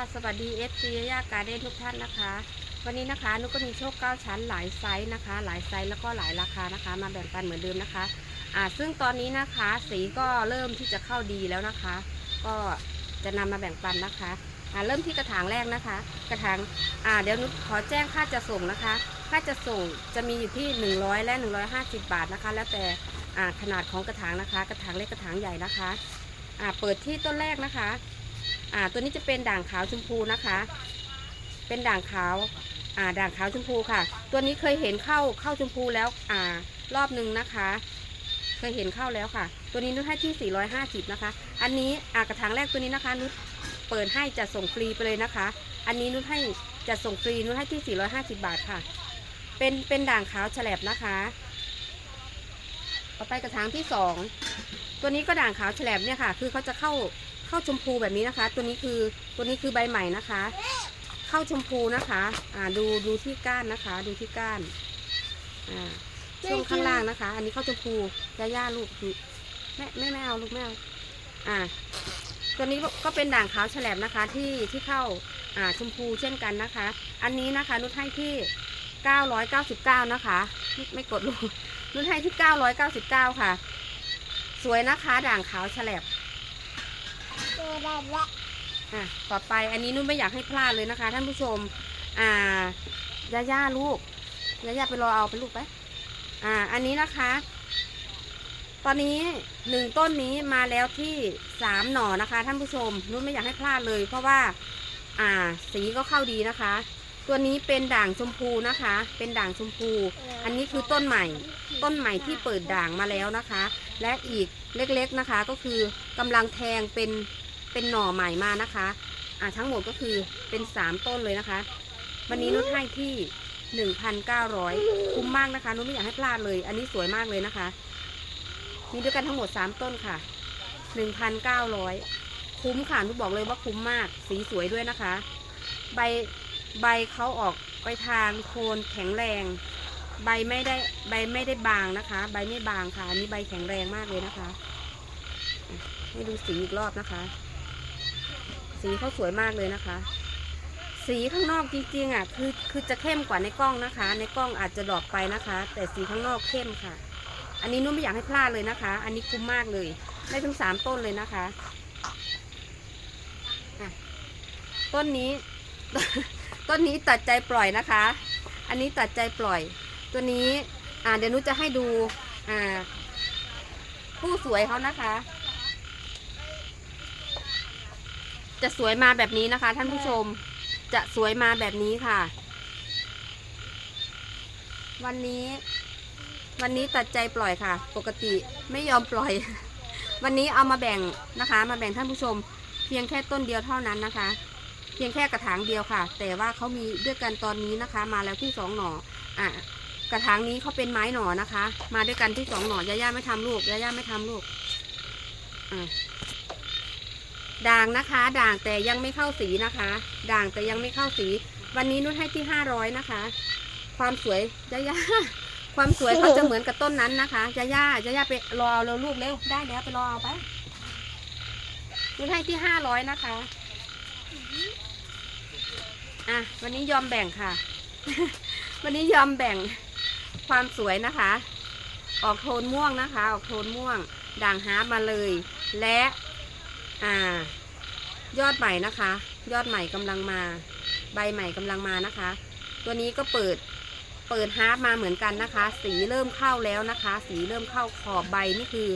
สวัสดี FC ย่าการเด้นทุกท่านนะคะ วันนี้นะคะนุกก็มีโชคเก้าชั้นหลายไซส์นะคะ หลายไซส์แล้วก็หลายราคานะคะ มาแบ่งปันเหมือนเดิมนะคะอ่าซึ่งตอนนี้นะคะสีก็เริ่มที่จะเข้าดีแล้วนะคะ ก็จะนำมาแบ่งปันนะคะอ่าเริ่มที่กระถางแรกนะคะ กระถางอ่าเดี๋ยวนุชขอแจ้งค่าจะส่งนะคะ ค่าจะส่งจะมีอยู่ที่ 100 และ 150 บาทนะคะ แล้วแต่อ่าขนาดของกระถางนะคะ กระถางเล็กกระถางใหญ่นะคะอ่าเปิดที่ต้นแรกนะคะ อ่าตัวนี้จะเป็นด่างขาวชมพูนะคะ เป็นด่างขาวอ่าด่างขาวชมพูค่ะ ตัวนี้เคยเห็นเข้าเข้าชมพูแล้วอ่ารอบหนึ่งนะคะ เคยเห็นเข้าแล้วค่ะ ตัวนี้นุชให้ที่ 450 นะคะ อันนี้อ่ากระถางแรกตัวนี้นะคะนุชเปิดให้จะส่งฟรีไปเลยนะคะ อันนี้นุชให้จะส่งฟรีนุชให้ที่ 450 บาทค่ะ เป็นเป็นด่างขาวแฉลบนะคะต่อไปกระถางที่สองตัวนี้ก็ด่างขาวแฉลบเนี่ยค่ะ คือเขาจะเข้า ข้าวชมพูแบบนี้นะคะ ตัวนี้คือตัวนี้คือใบใหม่นะคะข้าวชมพูนะคะอ่าดูดูที่ก้านนะคะ ดูที่ก้านอ่าช่วงข้างล่างนะคะ อันนี้ข้าวชมพูย่าย่าลูกแม่แม่ไม่เอาลูกแม่เอาอ่าตัวนี้ก็เป็นด่างขาวแฉลบนะคะที่ที่เข้าอ่าชมพูเช่นกันนะคะ อันนี้นะคะนุชให้ที่999นะคะไม่ไม่กดลูกนุชให้ที่999ค่ะ สวยนะคะ ด่างขาวแฉลบ อะต่อไปอันนี้นุ่นไม่อยากให้พลาดเลยนะคะ ท่านผู้ชม อ่าย่าย่าลูกย่าย่าไปรอเอาไปลูกไปอ่า อันนี้นะคะ ตอนนี้หนึ่งต้นนี้มาแล้วที่สามหน่อนะคะ ท่านผู้ชม นุ่นไม่อยากให้พลาดเลย เพราะว่า อ่า สีก็เข้าดีนะคะ ตัวนี้เป็นด่างชมพูนะคะ เป็นด่างชมพู อันนี้คือต้นใหม่ ต้นใหม่ที่เปิดด่างมาแล้วนะคะ และอีก เล็กๆนะคะ ก็คือกำลังแทงเป็นเป็นหน่อใหม่มานะคะอ่าทั้งหมดก็คือเป็นสามต้นเลยนะคะ วันนี้นุชให้ที่หนึ่งพันเก้าร้อยคุ้มมากนะคะนุชไม่อยากให้พลาดเลย อันนี้สวยมากเลยนะคะมีด้วยกันทั้งหมดสามต้นค่ะหนึ่งพันเก้าร้อยคุ้มค่ะนุชบอกเลยว่าคุ้มมาก สีสวยด้วยนะคะ ใบใบเขาออกไปทางโคนแข็งแรง ใบไม่ได้ใบไม่ได้บางนะคะ ใบไม่บางค่ะอันนี้ใบแข็งแรงมากเลยนะคะ ให้ดูสีอีกรอบนะคะ สีเขาสวยมากเลยนะคะ สีข้างนอกจริงๆอะคือคือจะเข้มกว่าในกล้องนะคะ ในกล้องอาจจะดรอปไปนะคะ แต่สีข้างนอกเข้มค่ะ อันนี้นุ่นไม่อยากให้พลาดเลยนะคะ อันนี้คุ้มมากเลยได้ถึงสามต้นเลยนะคะะต้นนี้ต้นนี้ตัดใจปล่อยนะคะ อันนี้ตัดใจปล่อย ตัวนี้อ่าเดี๋ยวนุจะให้ดูอ่าผู้สวยเขานะคะ จะสวยมาแบบนี้นะคะ ท่านผู้ชมจะสวยมาแบบนี้ค่ะ วันนี้ วันนี้ตัดใจปล่อยค่ะ ปกติไม่ยอมปล่อย วันนี้เอามาแบ่งนะคะ มาแบ่งท่านผู้ชม เพียงแค่ต้นเดียวเท่านั้นนะคะ เพียงแค่กระถางเดียวค่ะ แต่ว่าเขามีด้วยกันตอนนี้นะคะ มาแล้วที่สองหน่ออะ กระถางนี้เขาเป็นไม้หน่อนะคะ มาด้วยกันที่สองหน่อย่าย่าไม่ทำลูกย่าย่าไม่ทำลูกด่างนะคะ ด่างแต่ยังไม่เข้าสีนะคะ ด่างแต่ยังไม่เข้าสี วันนี้นุ่นให้ที่ห้าร้อยนะคะ ความสวยยาย่าความสวยเขาจะเหมือนกับต้นนั้นนะคะยาย่ายาย่าไปรอเอาเราลูกเร็วได้แล้วไปรอเอาไปนุ่นให้ที่ห้าร้อยนะคะอะวันนี้ยอมแบ่งค่ะ วันนี้ยอมแบ่ง ความสวยนะคะ ออกโทนม่วงนะคะ ออกโทนม่วงด่างฮาร์ปมาเลย และอ่ายอดใหม่นะคะ ยอดใหม่กำลังมา ใบใหม่กำลังมานะคะ ตัวนี้ก็เปิดเปิดฮาร์ปมาเหมือนกันนะคะ สีเริ่มเข้าแล้วนะคะ สีเริ่มเข้าขอบใบนี่คือ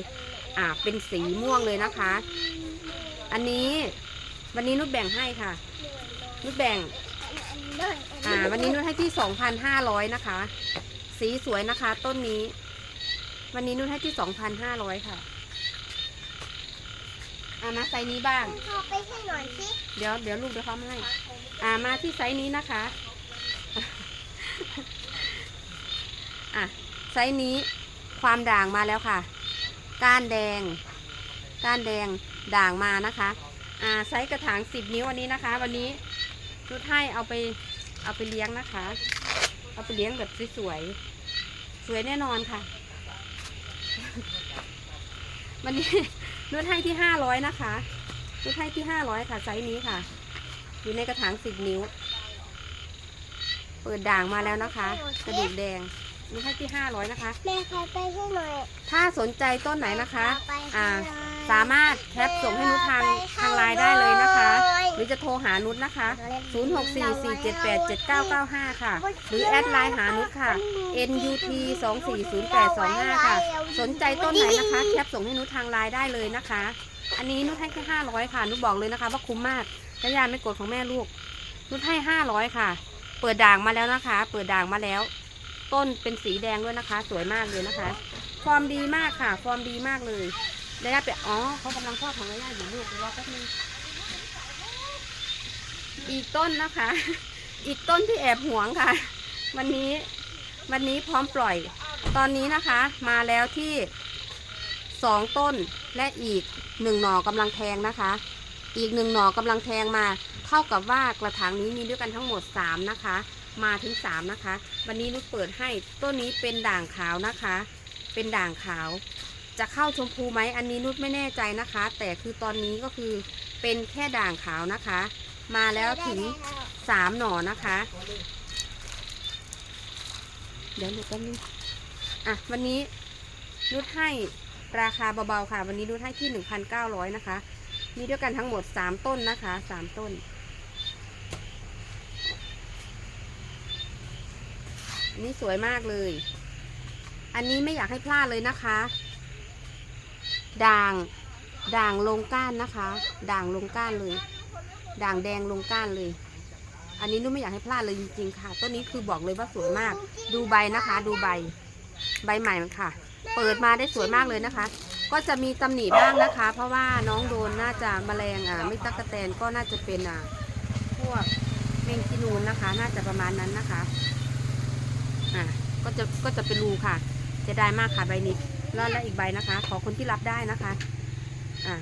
อ่าเป็นสีม่วงเลยนะคะ อันนี้วันนี้นุชแบ่งให้ค่ะ นุชแบ่งอ่าวันนี้นุชให้ที่สองพันห้าร้อยนะคะ สีสวยนะคะ ต้นนี้ วันนี้นุชให้ที่สองพันห้าร้อยค่ะอ่ามาไซส์นี้บ้าง ขอไปให้หน่อยสิเดี๋ยวเดี๋ยวลูกเดี๋ยวเขามาให้อ่ามาที่ไซส์นี้นะคะ อะไซส์นี้ความด่างมาแล้วค่ะ ก้านแดง ก้านแดงด่างมานะคะ อ่าไซส์กระถางสิบนิ้วอันนี้นะคะ วันนี้นุชให้เอาไปเอาไปเลี้ยงนะคะ เอาไปเลี้ยงแบบสวยๆ สวยแน่นอนค่ะ วันนี้นุชให้ที่ห้าร้อยนะคะนุชให้ที่ห้าร้อยค่ะไซส์นี้ค่ะ อยู่ในกระถางสิบนิ้ว เปิดด่างมาแล้วนะคะ กระดูกแดงนุชให้ที่ห้าร้อยนะคะ แม่ขอไปให้หน่อย ถ้าสนใจต้นไหนนะคะขไปให้อ่าหน่อยสามารถแคปส่งให้นุชทาง รือจะโทรหานุชนะคะ 0644787995 ค่ะ หรือแอดไลน์หานุชค่ะ NUT 240825 ค่ะ สนใจต้นไหนนะคะ แคปส่งให้นุชทางไลน์ได้เลยนะคะ อันนี้นุชให้แค่500 ค่ะ นุชบอกเลยนะคะว่าคุ้มมากระยาไม่กดของแม่ลูก นุชให้ 500 ค่ะ เปิดด่างมาแล้วนะคะ เปิดด่างมาแล้ว ต้นเป็นสีแดงด้วยนะคะ สวยมากเลยนะคะ ฟอร์มดีมากค่ะ ฟอร์มดีมากเลยระยะไปอ๋อเขากำลังทอดของระยะอยู่ลูกเดี๋ยวรอแป๊บนึง อีกต้นนะคะ อีกต้นที่แอบหวงค่ะ วันนี้วันนี้พร้อมปล่อย ตอนนี้นะคะ มาแล้วที่สองต้นและอีกหนึ่งหน่อกำลังแทงนะคะ อีกหนึ่งหน่อกำลังแทงมา เท่ากับว่ากระถางนี้มีด้วยกันทั้งหมดสามนะคะ มาถึงสามนะคะ วันนี้นุชเปิดให้ต้นนี้เป็นด่างขาวนะคะ เป็นด่างขาว จะเข้าชมพูไหมอันนี้นุชไม่แน่ใจนะคะ แต่คือตอนนี้ก็คือเป็นแค่ด่างขาวนะคะ มาแล้วถึงสามหน่อนะคะ เดี๋ยวหนูแป๊บนึงอะวันนี้นุชให้ราคาเบาๆค่ะ วันนี้นุชให้ที่หนึ่งพันเก้าร้อยนะคะ มีด้วยกันทั้งหมดสามต้นนะคะสามต้นอันนี้สวยมากเลย อันนี้ไม่อยากให้พลาดเลยนะคะ ด่าง ด่างลงก้านนะคะ ด่างลงก้านเลย ด่างแดงลงก้านเลย อันนี้นุ่นไม่อยากให้พลาดเลยจริงๆค่ะ ต้นนี้คือบอกเลยว่าสวยมาก ดูใบนะคะ ดูใบ ใบใหม่ค่ะ เปิดมาได้สวยมากเลยนะคะ ก็จะมีตำหนิบ้างนะคะ เพราะว่าน้องโดนน่าจะแมลงอ่าไม่ตักกะแตนก็น่าจะเป็นอ่าพวกเมงกินูนนะคะ น่าจะประมาณนั้นนะคะอะก็จะก็จะเป็นรูค่ะจะได้มากค่ะใบนี้แล้วและอีกใบนะคะ ขอคนที่รับได้นะคะ อะ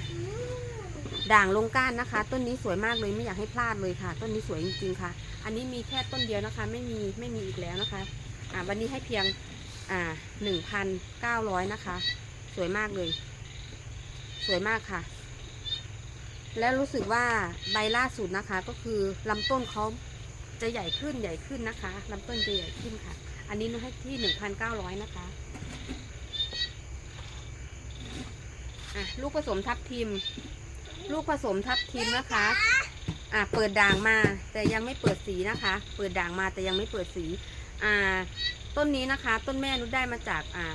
ด่างลงก้านนะคะ ต้นนี้สวยมากเลยไม่อยากให้พลาดเลยค่ะ ต้นนี้สวยจริงๆค่ะ อันนี้มีแค่ต้นเดียวนะคะ ไม่มีไม่มีอีกแล้วนะคะอะวันนี้ให้เพียงอ่าหนึ่งพันเก้าร้อยนะคะ สวยมากเลย สวยมากค่ะ แล้วรู้สึกว่าใบล่าสุดนะคะ ก็คือลำต้นเขาจะใหญ่ขึ้นใหญ่ขึ้นนะคะลำต้นจะใหญ่ขึ้นค่ะ อันนี้นุ้ให้ที่หนึ่งพันเก้าร้อยนะคะอะลูกผสมทับทิม ลูกผสมทับทิมนะคะ อะเปิดด่างมาแต่ยังไม่เปิดสีนะคะ เปิดด่างมาแต่ยังไม่เปิดสี อ่า ต้นนี้นะคะ ต้นแม่นุชได้มาจากอ่า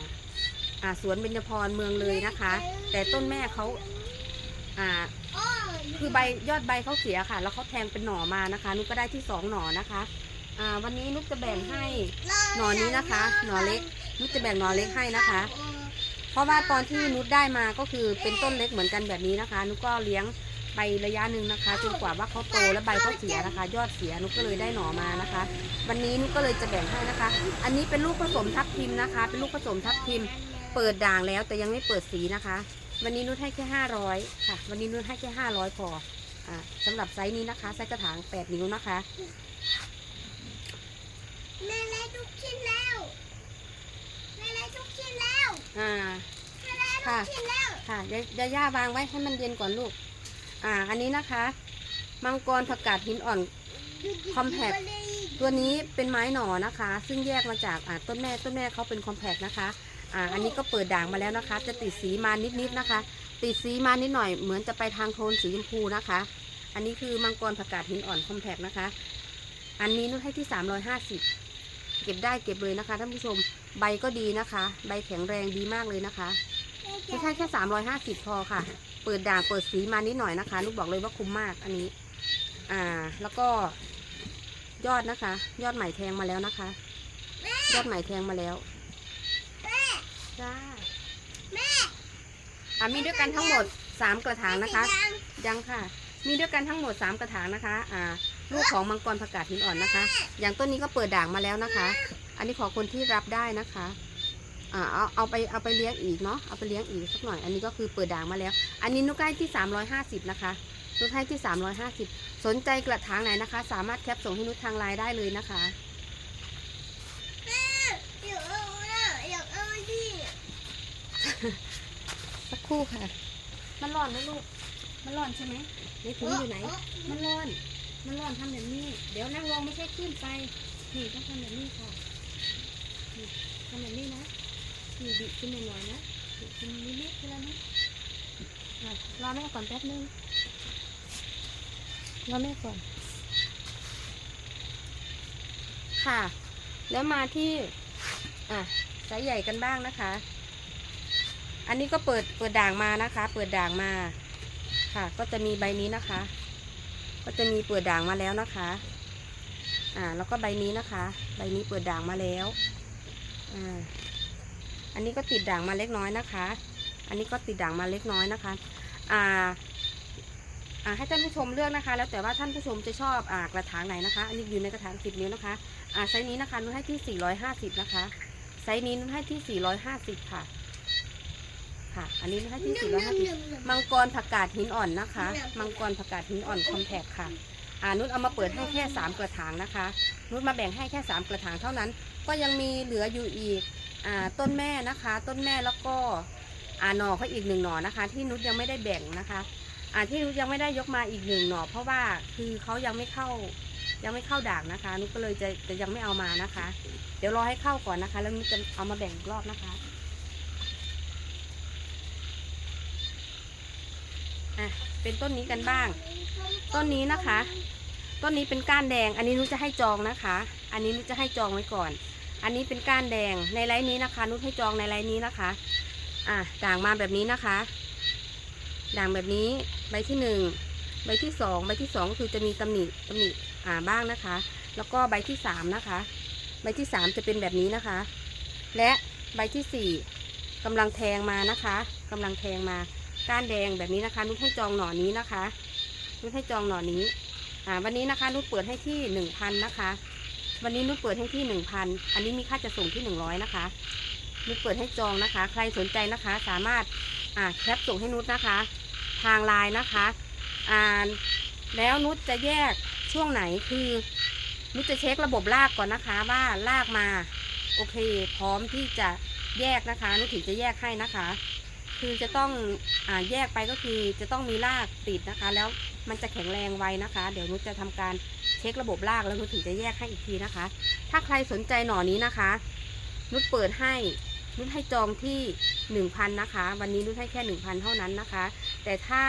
อ่าสวนเบญจพรเมืองเลยนะคะ แต่ต้นแม่เขาอ่า คือใบยอดใบเขาเสียค่ะ แล้วเขาแทงเป็นหน่อมานะคะ นุชก็ได้ที่สองหน่อนะคะ อ่า วันนี้นุชจะแบ่งให้หน่อนี้นะคะ หน่อเล็กนุชจะแบ่งหน่อเล็กให้นะคะ ราะว่าตอนที่นุชได้มาก็คือเป็นต้นเล็กเหมือนกันแบบนี้นะคะ นุชก็เลี้ยงไประยะหนึ่งนะคะจนกว่าว่าเขาโตแล้วใบเขาเสียนะคะ ยอดเสียนุชก็เลยได้หน่อมานะคะ วันนี้นุชก็เลยจะแบ่งให้นะคะ อันนี้เป็นลูกผสมทับทิมนะคะ เป็นลูกผสมทับทิม เปิดด่างแล้วแต่ยังไม่เปิดสีนะคะ วันนี้นุชให้แค่ห้าร้อยค่ะ วันนี้นุชให้แค่ห้าร้อยพออ่าสำหรับไซส์นี้นะคะไซส์กระถางแปดนิ้วนะคะแม่ได้ทุกชิ้นแล้วแม่ได้ทุกชิ้นแล้ว อ่าแม่ได้ทุค่ะกชิ้นแล้วค่ะยายาย่าวางไว้ให้มันเย็นก่อนลูก อ่า อันนี้นะคะ มังกรผักกาดหินอ่อนคอมแพคตัวนี้เป็นไม้หน่อนะคะ ซึ่งแยกมาจากอ่าต้นแม่ต้นแม่เขาเป็นคอมแพกนะคะอ่าอันนี้ก็เปิดด่างมาแล้วนะคะ จะติดสีมานิดๆนะคะ ติดสีมานิดหน่อยเหมือนจะไปทางโทนสีชมพูนะคะ อันนี้คือมังกรผักกาดหินอ่อนคอมแพกนะคะ อันนี้นุชให้ที่350 เก็บได้เก็บเลยนะคะท่านผู้ชมใบก็ดีนะคะ ใบแข็งแรงดีมากเลยนะคะไม่ใช่แค่350พอค่ะ เปิดด่างเปิดสีมานิดหน่อยนะคะลูกบอกเลยว่าคุ้มมากอันนี้ อ่า แล้วก็ ยอดนะคะ ยอดใหม่แทงมาแล้วนะคะ ยอดใหม่แทงมาแล้วม่จ้าแม่อ่ามีด้วยกันทั้งหมด3กระถางนะคะ ยังค่ะ มีด้วยกันทั้งหมด3กระถางนะคะ อ่า ลูกของมังกรผักกาดหินอ่อนนะคะ อย่างต้นนี้ก็เปิดด่างมาแล้วนะคะ อันนี้ขอคนที่รับได้นะคะอ่าเอาเอาไปเอาไปเลี้ยงอีกเนาะเอาไปเลี้ยงอีกสักหน่อย อันนี้ก็คือเปิดด่างมาแล้ว อันนี้นุกให้ที่ 350 นะคะนุกให้ที่ 350 สนใจกระถางไหนนะคะ สามารถแคปส่งให้นุชทางไลน์ได้เลยนะคะแม่อยากเอาอะอยากเอาดิสักครู่ค่ะ มันร้อนไหมลูก มันร้อนใช่ไหมในถุงอยู่ไหน มันร้อน มันร้อนทำแบบนี้ เดี๋ยวนั่งลงไม่ใช่ขึ้นไป นี่ต้องทำแบบนี้ค่ะนี่ทำแบบนี้นะนี่บิดขึ้นหน่อยๆนะบิดขึ้นนิดๆทีละนิดอะรอแม่ก่อนแป๊บนึงรอแม่ก่อน ค่ะ แล้วมาที่ อะไซส์ใหญ่กันบ้างนะคะ อันนี้ก็เปิดเปิดด่างมานะคะ เปิดด่างมา ค่ะ ก็จะมีใบนี้นะคะ ก็จะมีเปิดด่างมาแล้วนะคะ อ่า แล้วก็ใบนี้นะคะ ใบนี้เปิดด่างมาแล้ว อ่า อันนี้ก็ติดด่างมาเล็กน้อยนะคะ อันนี้ก็ติดด่างมาเล็กน้อยนะคะ อ่า อ่า ให้ท่านผู้ชมเลือกนะคะ แล้วแต่ว่าท่านผู้ชมจะชอบ อ่า กระถางไหนนะคะ อันนี้อยู่ในกระถาง10นิ้วนะคะ อ่า ไซส์นี้นะคะนุ่นให้ที่450นะคะ ไซส์นี้นุ่นให้ที่450ค่ะ ค่ะ อันนี้นุ่นให้ที่450มังกรผักกาดหินอ่อนนะคะ มังกรผักกาดหินอ่อนคอมแพคค่ะอ่านุชเอามาเปิดให้แค่สามกระถางนะคะ นุชมาแบ่งให้แค่สามกระถางเท่านั้น ก็ยังมีเหลืออยู่อีกอ่าต้นแม่นะคะ ต้นแม่แล้วก็อ่าหน่อเขาอีกหนึ่งหน่อนะคะ ที่นุชยังไม่ได้แบ่งนะคะอ่าที่นุชยังไม่ได้ยกมาอีกหนึ่งหน่อ เพราะว่าคือเขายังไม่เข้ายังไม่เข้าด่างนะคะ นุชก็เลยจะจะยังไม่เอามานะคะ เดี๋ยวรอให้เข้าก่อนนะคะ แล้วนุชจะเอามาแบ่งรอบนะคะ อะเป็นต้นนี้กันบ้าง ต้นนี้นะคะ ต้นนี้เป็นก้านแดง อันนี้นุชจะให้จองนะคะ อันนี้นุชจะให้จองไว้ก่อน อันนี้เป็นก้านแดงในไลน์นี้นะคะ นุชให้จองในไลน์นี้นะคะ อะด่างมาแบบนี้นะคะ ด่างแบบนี้ใบที่หนึ่งใบที่สองใบที่สองก็คือจะมีตำหนิตำหนิอ่าบ้างนะคะ แล้วก็ใบที่สามนะคะ ใบที่สามจะเป็นแบบนี้นะคะ และใบที่สี่กำลังแทงมานะคะกำลังแทงมา ก้านแดงแบบนี้นะคะ นุชให้จองหน่อนี้นะคะ นุชให้จองหน่อนี้ อ่า วันนี้นะคะ นุชเปิดให้ที่หนึ่งพันนะคะ วันนี้นุชเปิดให้ที่หนึ่งพันอันนี้มีค่าจะส่งที่หนึ่งร้อยนะคะ นุชเปิดให้จองนะคะ ใครสนใจนะคะ สามารถ อ่า แคปส่งให้นุชนะคะ ทางไลน์นะคะ อ่า แล้วนุชจะแยกช่วงไหนคือ นุชจะเช็คระบบลากก่อนนะคะ ว่าลากมา โอเค พร้อมที่จะแยกนะคะ นุชถึงจะแยกให้นะคะ คือจะต้องอ่าแยกไปก็คือจะต้องมีรากติดนะคะ แล้วมันจะแข็งแรงไวนะคะ เดี๋ยวนุชจะทำการเช็คระบบรากแล้วนุชถึงจะแยกให้อีกทีนะคะ ถ้าใครสนใจหน่อนี้นะคะ นุชเปิดให้นุชให้จองที่หนึ่งพันนะคะ วันนี้นุชให้แค่หนึ่งพันเท่านั้นนะคะ แต่ถ้า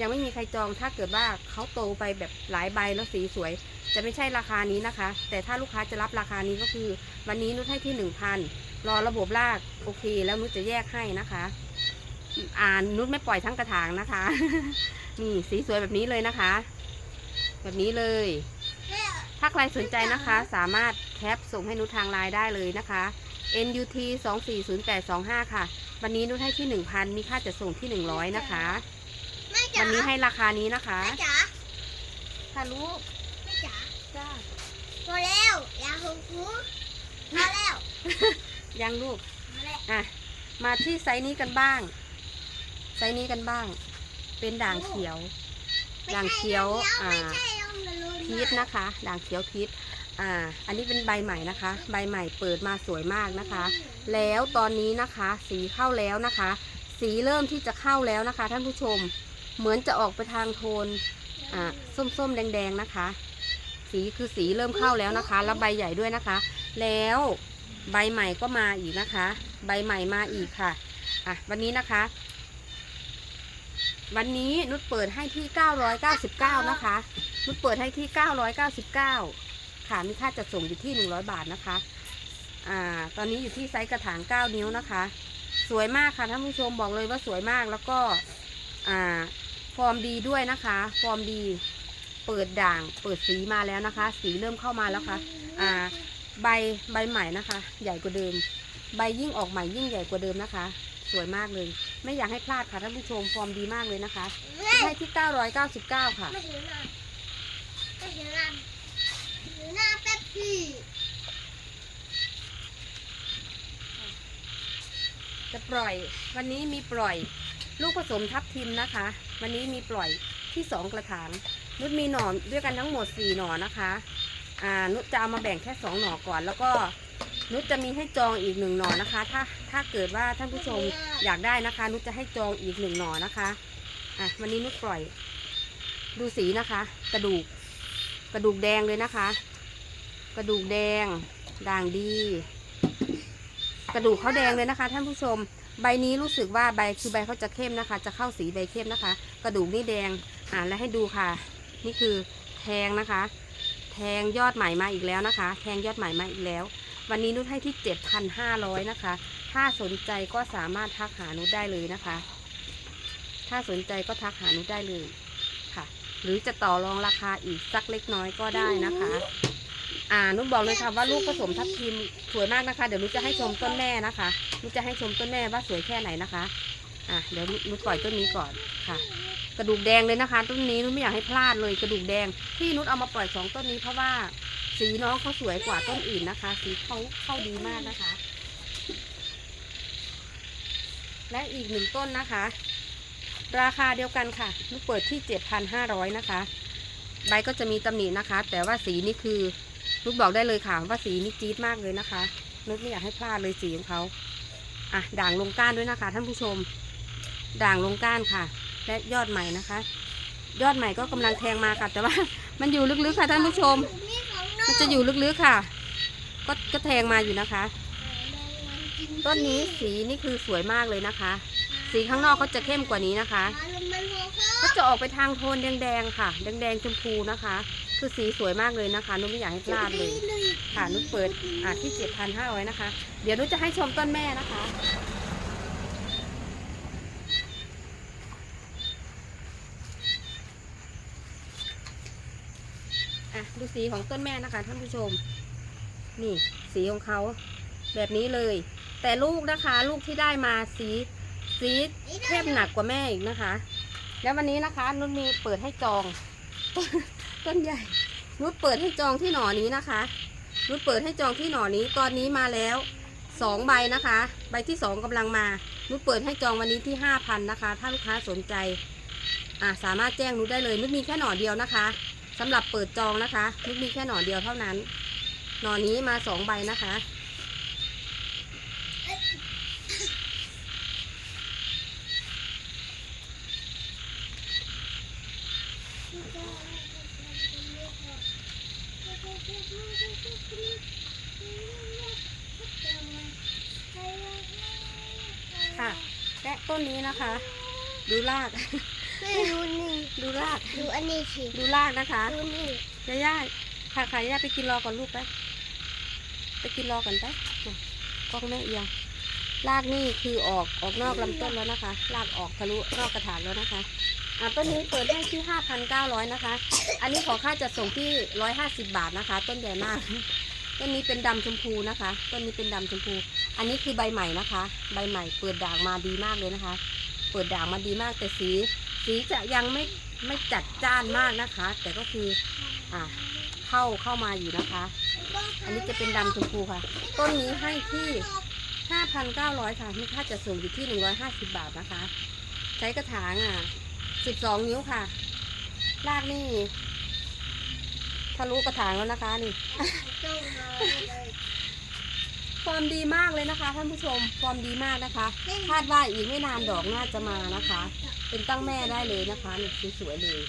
ยังไม่มีใครจองถ้าเกิดว่าเขาโตไปแบบหลายใบแล้วสีสวย จะไม่ใช่ราคานี้นะคะ แต่ถ้าลูกค้าจะรับราคานี้ก็คือ วันนี้นุชให้ที่หนึ่งพันรอระบบรากโอเค แล้วนุชจะแยกให้นะคะ อ่านนุชไม่ปล่อยทั้งกระถางนะคะ นี่สีสวยแบบนี้เลยนะคะ แบบนี้เลย ถ้าใครสนใจนะคะ สามารถแคปส่งให้นุชทางไลน์ได้เลยนะคะ NUT 240825 ค่ะ วันนี้นุชให้ที่ 1,000 มีค่าจัดส่งที่ 100 นะคะแม่จ๋าวันนี้ให้ราคานี้นะคะแม่จ๋าค่ะลูกแม่จ๋าจ้าพอแล้วอย่าหงหูพอแล้ว ยังลูกพอแล้วอะ มาที่ไซส์นี้กันบ้าง ไซส์นี้กันบ้าง เป็นด่างเขียว ด่างเขียวอ่าไม่ใช่ลมละลุนพีชนะคะ ด่างเขียวพีชอ่า อันนี้เป็นใบใหม่นะคะ ใบใหม่เปิดมาสวยมากนะคะ แล้วตอนนี้นะคะ สีเข้าแล้วนะคะ สีเริ่มที่จะเข้าแล้วนะคะ ท่านผู้ชม เหมือนจะออกไปทางโทนอ่าส้มๆแดงๆนะคะ สีคือสีเริ่มเข้าแล้วนะคะ แล้วใบใหญ่ด้วยนะคะ แล้วใบใหม่ก็มาอีกนะคะ ใบใหม่มาอีกค่ะ อะ วันนี้นะคะ วันนี้นุชเปิดให้ที่ 999 นะคะ นุชเปิดให้ที่ 999 ค่ะ มีค่าจัดส่งอยู่ที่ 100 บาทนะคะ อ่า ตอนนี้อยู่ที่ไซส์กระถาง 9 นิ้วนะคะ สวยมากค่ะท่านผู้ชมบอกเลยว่าสวยมากแล้วก็ อ่า ฟอร์มดีด้วยนะคะ ฟอร์มดี เปิดด่าง เปิดสีมาแล้วนะคะ สีเริ่มเข้ามาแล้วค่ะ อ่า ใบ ใบใหม่นะคะ ใหญ่กว่าเดิม ใบยิ่งออกใหม่ยิ่งใหญ่กว่าเดิมนะคะ สวยมากเลย ไม่อยากให้พลาดค่ะท่านผู้ชมฟอร์มดีมากเลยนะคะแม่ให้ที่ 999 ค่ะ ไม่ถือหน้าไม่ถือหน้าถือหน้าแป๊บพี่จะปล่อย วันนี้มีปล่อย ลูกผสมทับทิมนะคะ วันนี้มีปล่อยที่สองกระถางนุชมีหน่อด้วยกันทั้งหมดสี่หน่อนะคะ อ่านุชจะเอามาแบ่งแค่สองหน่อก่อนแล้วก็ นุชจะมีให้จองอีกหนึ่งหน่อนะคะ ถ้าถ้าเกิดว่าท่านผู้ชมอยากได้นะคะ นุชจะให้จองอีกหนึ่งหน่อนะคะอะวันนี้นุชปล่อย ดูสีนะคะ กระดูก กระดูกแดงเลยนะคะ กระดูกแดง ด่างดี กระดูกเขาแดงเลยนะคะ ท่านผู้ชม ใบนี้รู้สึกว่าใบคือใบเขาจะเข้มนะคะ จะเข้าสีใบเข้มนะคะ กระดูกนี่แดงอ่าและให้ดูค่ะ นี่คือแทงนะคะ แทงยอดใหม่มาอีกแล้วนะคะ แทงยอดใหม่มาอีกแล้ว วันนี้นุชให้ที่ 7,500 นะคะ ถ้าสนใจก็สามารถทักหานุชได้เลยนะคะ ถ้าสนใจก็ทักหานุชได้เลยค่ะ หรือจะต่อรองราคาอีกสักเล็กน้อยก็ได้นะคะ อ่านุชบอกเลยค่ะว่าลูกผสมทับทิมสวยมากนะคะ เดี๋ยวนุชจะให้ชมต้นแม่นะคะนุชจะให้ชมต้นแม่ว่าสวยแค่ไหนนะคะ อะเดี๋ยวนุชปล่อยต้นนี้ก่อนค่ะกระดูกแดงเลยนะคะ ต้นนี้นุชไม่อยากให้พลาดเลยกระดูกแดงที่นุชเอามาปล่อยสองต้นนี้เพราะว่า สีน้องเขาสวยกว่าต้นอื่นนะคะ สีเขาเข้าดีมากนะคะ และอีกหนึ่งต้นนะคะ ราคาเดียวกันค่ะนุชเปิดที่ 7,500 นะคะ ใบก็จะมีตำหนินะคะ แต่ว่าสีนี่คือนุชบอกได้เลยค่ะว่าสีนี่จี๊ดมากเลยนะคะนุชไม่อยากให้พลาดเลยสีของเขาอะด่างลงก้านด้วยนะคะ ท่านผู้ชม ด่างลงก้านค่ะ และยอดใหม่นะคะ ยอดใหม่ก็กำลังแทงมาค่ะแต่ว่ามันอยู่ลึกๆค่ะท่านผู้ชม มันจะอยู่ลึกๆค่ะ ก็ก็แทงมาอยู่นะคะ ต้นนี้สีนี่คือสวยมากเลยนะคะ สีข้างนอกก็จะเข้มกว่านี้นะคะเขาก็จะออกไปทางโทนแดงๆค่ะ แดงๆชมพูนะคะ คือสีสวยมากเลยนะคะนุชไม่อยากให้พลาดเลย ค่ะนุชเปิดอ่าที่7,500นะคะ เดี๋ยวนุชจะให้ชมต้นแม่นะคะ อะดูสีของต้นแม่นะคะท่านผู้ชม นี่สีของเขาแบบนี้เลย แต่ลูกนะคะ ลูกที่ได้มาสีสีเข้มหนักกว่าแม่อีกนะคะ แล้ววันนี้นะคะ นุชมีเปิดให้จอง ต้นใหญ่นุชเปิดให้จองที่หน่อนี้นะคะนุชเปิดให้จองที่หน่อนี้ตอนนี้มาแล้วสองใบนะคะ ใบที่สองกำลังมานุชเปิดให้จองวันนี้ที่ห้าพันนะคะ ถ้าลูกค้าสนใจอ่าสามารถแจ้งนุชได้เลยนุชมีแค่หน่อเดียวนะคะ สำหรับเปิดจองนะคะนุชมีแค่หน่อเดียวเท่านั้น หน่อนี้มาสองใบนะคะ ค่ะ และต้นนี้นะคะ ดูราก ไม่รู้นี่ ดูราก ดูอันนี้สิดูรากนะคะดูนี่ย่าย่าค่ะค่ะย่าไปกินรอก่อนลูกไป ไปกินรอก่อนไปน่ะกล้องแม่เอียง รากนี่คือออกออกนอกลำต้นแล้วนะคะ รากออกทะลุนอกกระถางแล้วนะคะ อ่าต้นนี้เปิดให้ที่ห้าพันเก้าร้อยนะคะ อันนี้ขอค่าจัดส่งที่ร้อยห้าสิบบาทนะคะ ต้นใหญ่มาก ต้นนี้เป็นดำชมพูนะคะ ต้นนี้เป็นดำชมพู อันนี้คือใบใหม่นะคะ ใบใหม่เปิดด่างมาดีมากเลยนะคะ เปิดด่างมาดีมากแต่สี สีจะยังไม่ ไม่จัดจ้านมากนะคะ แต่ก็คืออ่าเข้าเข้ามาอยู่นะคะ อันนี้จะเป็นดำชมพูค่ะ ต้นนี้ให้ที่5,900ค่ะมีค่าจัดส่งอยู่ที่ 150 บาทนะคะ ใช้กระถางอะ 12 นิ้วค่ะ รากนี่ทะลุกระถางแล้วนะคะนี่ ฟอร์มดีมากเลยนะคะท่านผู้ชม ฟอร์มดีมากนะคะ คาดว่าอีกไม่นานดอกน่าจะมานะคะ เป็นตั้งแม่ได้เลยนะคะนึ่สวยๆเลย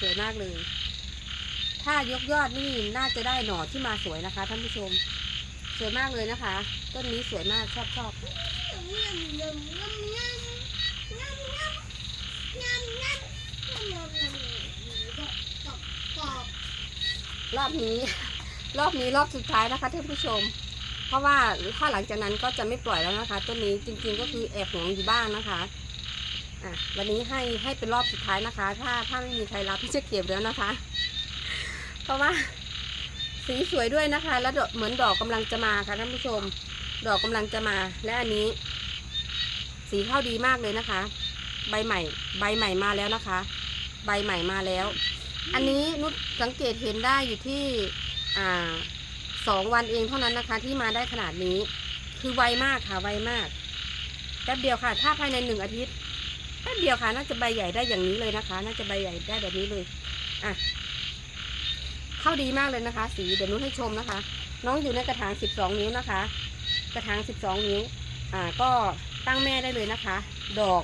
สวยมากเลย ถ้ายกยอดนี่น่าจะได้หน่อที่มาสวยนะคะท่านผู้ชม สวยมากเลยนะคะ ต้นนี้สวยมากชอบชอบรอบนี้ รอบนี้รอบสุดท้ายนะคะท่านผู้ชม เพราะว่าถ้าหลังจากนั้นก็จะไม่ปล่อยแล้วนะคะ ต้นนี้จริงๆก็คือแอบหวงอยู่บ้างนะคะอะวันนี้ให้ให้เป็นรอบสุดท้ายนะคะ ถ้าถ้าไม่มีใครรับพี่จะเก็บแล้วนะคะ เพราะว่าสีสวยด้วยนะคะ แล้วเหมือนดอกกำลังจะมาค่ะท่านผู้ชม ดอกกำลังจะมาและอันนี้ สีเข้าดีมากเลยนะคะ ใบใหม่ ใบใหม่มาแล้วนะคะ ใบใหม่มาแล้ว อันนี้นุชสังเกตเห็นได้อยู่ที่ อ่าสองวันเองเท่านั้นนะคะที่มาได้ขนาดนี้ คือไวมากค่ะไวมากแป๊บเดียวค่ะ ถ้าภายในหนึ่งอาทิตย์แป๊บเดียวค่ะ น่าจะใบใหญ่ได้อย่างนี้เลยนะคะ น่าจะใบใหญ่ได้แบบนี้เลยอะเข้าดีมากเลยนะคะ สีเดี๋ยวนุชให้ชมนะคะ น้องอยู่ในกระถาง12นิ้วนะคะ กระถาง12นิ้ว อ่า ก็ตั้งแม่ได้เลยนะคะ ดอก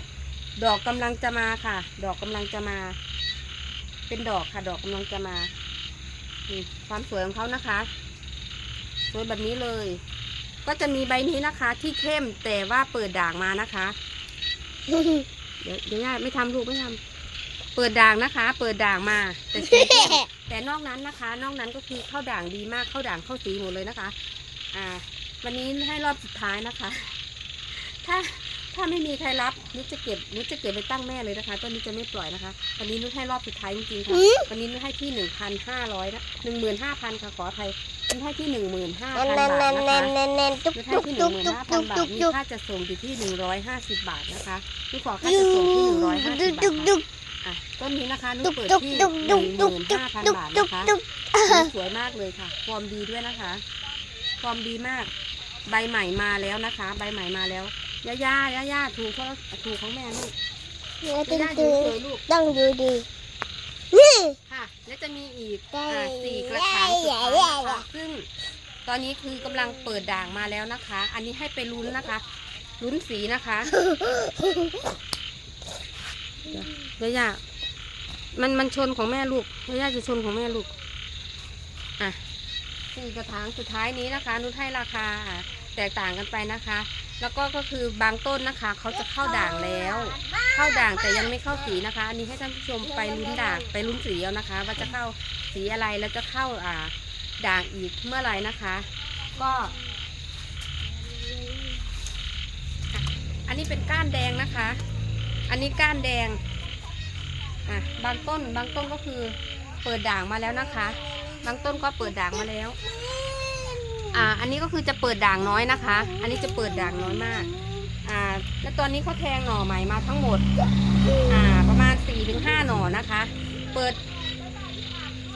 ดอกกำลังจะมาค่ะ ดอกกำลังจะมา เป็นดอกค่ะ ดอกกำลังจะมา นี่ความสวยของเขานะคะสวยแบบนี้เลย ก็จะมีใบนี้นะคะ ที่เข้มแต่ว่าเปิดด่างมานะคะ เดี๋ยวเดี๋ยวย่าไม่ทำลูกไม่ทำเปิดด่างนะคะ เปิดด่างมา แต่สีเข้มแต่นอกนั้นนะคะ นอกนั้นก็คือเข้าด่างดีมากเข้าด่างเข้าสีหมดเลยนะคะ อ่า วันนี้ให้รอบสุดท้ายนะคะ ถ้า ถ้าไม่มีใครรับนุชจะเก็บนุชจะเก็บไปตั้งแม่เลยนะคะ ต้นนี้จะไม่ปล่อยนะคะวันนี้นุชให้รอบสุดท้ายจริงๆค่ะหืมวันนี้นุชให้ที่หนึ่งพันห้าร้อยนะหนึ่งหมื่นห้าพันค่ะขออภัยนุชให้ที่หนึ่งหมื่นห้าพันแน่นบาทแน่นนะแน่คะนแน่นแน่นตุ๊กนุชให้ตุ๊กที่หนึ่ตุ๊งกหมื่นตุ๊กห้าพัตุ๊นกตุ๊กตุ๊กบาทมีค่าจะส่งอยู่ที่หนึ่งร้อยห้าสิบบาทนะคะนุชขอค่ายูจะส่งที่หนึ่งร้อยห้าสิตุ๊บกบาทตุ๊กค่ะตุ๊กอะต้นนี้นะคะนุชตุ๊กเปิดตุ๊กที่ตุ๊กหตุ๊นึ่กงหตุ๊กมื่นตุ๊กห้าพันตุ๊กบาทตุ๊กนะคะตุ๊กสวยมากเลยค่ะฟอร์มดีด้วยนะคะฟอร์มดีมาก ใบใหม่มาแล้วนะคะ ใบใหม่มาแล้ว ย่าย่าย่าย่าถูกเขาถูกของแม่ลูกแล้วย่าย่าตึดูงสวยลูกต้องดูดีนี่ ค่ะ แล้วจะมีอีกได้อ่าสี่กระถางสุดท้ายได้นะได้คะซึ่งตอนนี้คือกำลังเปิดด่างมาแล้วนะคะ อันนี้ให้ไปลุ้นนะคะลุ้นสีนะคะย่าย่ามันมันชนของแม่ลูกย่าย่าจะชนของแม่ลูกอะสี่กระถางสุดท้ายนี้นะคะ นุชให้ราคาอะแตกต่างกันไปนะคะ แล้วก็ก็คือบางต้นนะคะเขาจะเข้าด่างแล้ว เข้าด่างแต่ยังไม่เข้าสีนะคะ อันนี้ให้ท่านผู้ชมไปลุ้นด่างไปลุ้นสีเอานะคะ ว่าจะเข้าสีอะไรแล้วจะเข้าอ่าด่างอีกเมื่อไหร่นะคะ ก็อันนี้เป็นก้านแดงนะคะ อันนี้ก้านแดงอะบางต้นบางต้นก็คือเปิดด่างมาแล้วนะคะ บางต้นก็เปิดด่างมาแล้ว อ่า อันนี้ก็คือจะเปิดด่างน้อยนะคะ อันนี้จะเปิดด่างน้อยมาก อ่า แล้วตอนนี้เขาแทงหน่อใหม่มาทั้งหมด อ่า ประมาณ4ี่ถึงห้าหน่อนะคะ เปิด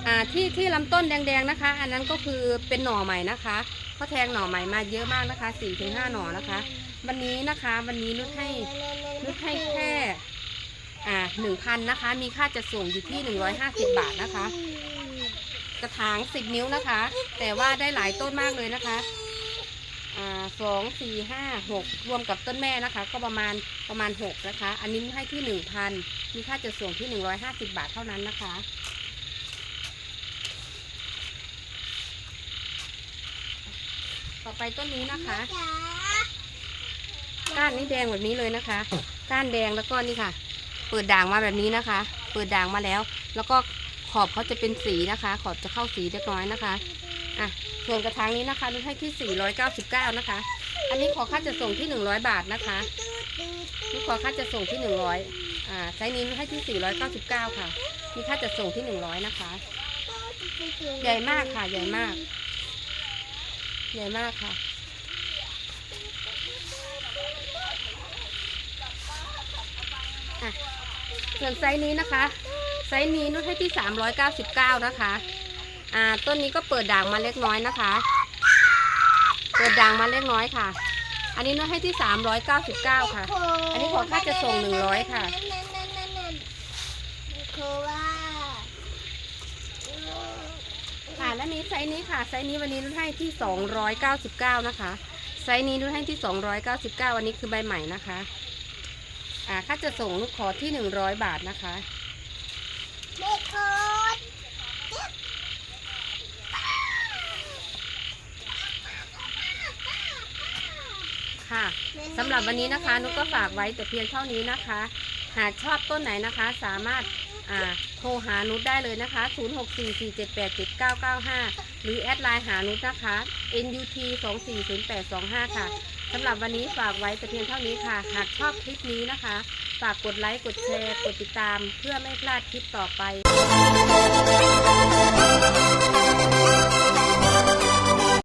อ่า ที่ที่ลำต้นแดงๆนะคะ อันนั้นก็คือเป็นหน่อใหม่นะคะเขาแทงหน่อใหม่มาเยอะมากนะคะ4ี่ถึงห้าหน่อนะคะ วันนี้นะคะ วันนี้นุชให้นุชให้แค่ อ่าหนึ่งพันนะคะ มีค่าจะส่งอยู่ที่หนึ่งร้อยห้าสิบบาทนะคะ กระถางสิบนิ้วนะคะ แต่ว่าได้หลายต้นมากเลยนะคะสองสี่ห้าหกรวมกับต้นแม่นะคะ ก็ประมาณประมาณหกนะคะ อันนี้ให้ที่หนึ่งพันมีค่าจะส่งที่หนึ่งร้อยห้าสิบบาทเท่านั้นนะคะ ต่อไปต้นนี้นะคะก้านนี้แดงแบบนี้เลยนะคะก้านแดงแล้วก็นี่ค่ะ เปิดด่างมาแบบนี้นะคะ เปิดด่างมาแล้ว แล้วก็ ขอบเขาจะเป็นสีนะคะ ขอบจะเข้าสีเล็กน้อยนะคะอะส่วนกระถางนี้นะคะนุ้ให้ที่ 499 นะคะ อันนี้ขอค่าจะส่งที่ 100 บาทนะคะนุ้ขอค่าจะส่งที่ 100อ่าไซส์นี้นุ้ให้ที่ 499 ค่ะ มีค่าจะส่งที่ 100 นะคะ ใหญ่มากค่ะ ใหญ่มาก ใหญ่มากค่ะอะส่วนไซส์นี้นะคะ ซส์นี้นุชให้ที่ 399 นะคะ อ่า ต้นนี้ก็เปิดด่างมาเล็กน้อยนะคะ เปิดด่างมาเล็กน้อยค่ะ อันนี้นุชให้ที่ 399 ค่ะ อันนี้ขอค่าจะส่ง 100 ค่ะค่ะและนี้ไซส์นี้ค่ะ ไซส์นี้วันนี้นุชให้ที่ 299 นะคะ ไซส์นี้นุชให้ที่ 299อันนี้คือใบใหม่นะคะ อ่า ค่าจะส่งนุชขอที่ 100 บาทนะคะ ค่ะสำหรับวันนี้นะคะ นุกก็ฝากไว้แต่เพียงเท่านี้นะคะ หากชอบต้นไหนนะคะ สามารถอ่าโทรหานุชได้เลยนะคะ 0644787995 หรือแอดไลน์หานุชนะคะ NUT 240825 ค่ะ สำหรับวันนี้ฝากไว้แต่เพียงเท่านี้ค่ะ หากชอบคลิปนี้นะคะ ฝากกดไลค์ กดแชร์ กดติดตาม เพื่อไม่พลาดคลิปต่อไป